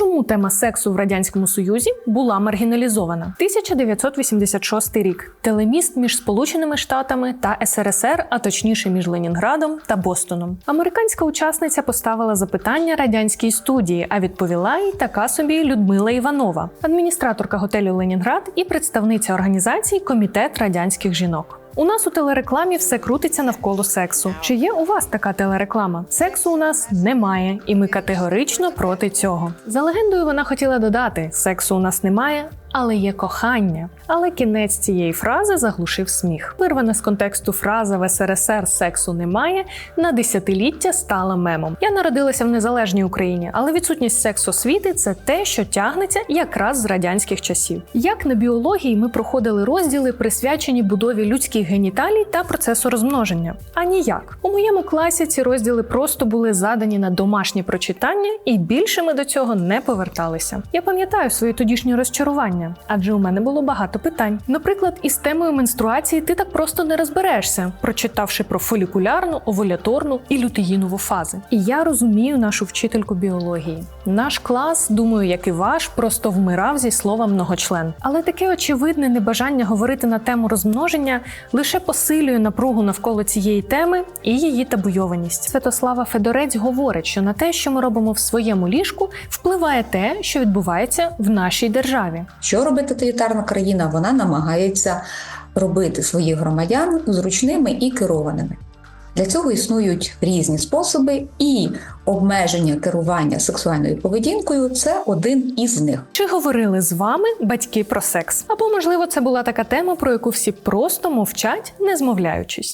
чому тема сексу в радянському союзі була маргіналізована? 1986 рік телеміст між Сполученими Штатами та СРСР, а точніше між Ленінградом та Бостоном. Американська учасниця поставила запитання радянській студії, а відповіла їй така собі Людмила Іванова, адміністраторка готелю Ленінград і представниця організації Комітет радянських жінок. У нас у телерекламі все крутиться навколо сексу. Чи є у вас така телереклама? Сексу у нас немає, і ми категорично проти цього. За легендою, вона хотіла додати: сексу у нас немає. Але є кохання. Але кінець цієї фрази заглушив сміх. Вирвана з контексту фраза в СРСР сексу немає на десятиліття стала мемом. Я народилася в незалежній Україні, але відсутність сексу освіти це те, що тягнеться якраз з радянських часів. Як на біології ми проходили розділи, присвячені будові людських геніталій та процесу розмноження? А ніяк. У моєму класі ці розділи просто були задані на домашнє прочитання, і більше ми до цього не поверталися. Я пам'ятаю свої тодішні розчарування, адже у мене було багато питань. Наприклад, із темою менструації ти так просто не розберешся, прочитавши про фолікулярну, овуляторну і лютеїнову фази. І я розумію нашу вчительку біології. Наш клас, думаю, як і ваш, просто вмирав зі слова многочлен. Але таке очевидне небажання говорити на тему розмноження лише посилює напругу навколо цієї теми і її табуйованість. Святослава Федорець говорить, що на те, що ми робимо в своєму ліжку, впливає те, що відбувається в нашій державі. Що робить тоталітарна країна? Вона намагається робити своїх громадян зручними і керованими. Для цього існують різні способи, і обмеження керування сексуальною поведінкою це один із них. Чи говорили з вами батьки про секс? Або можливо це була така тема, про яку всі просто мовчать, не змовляючись.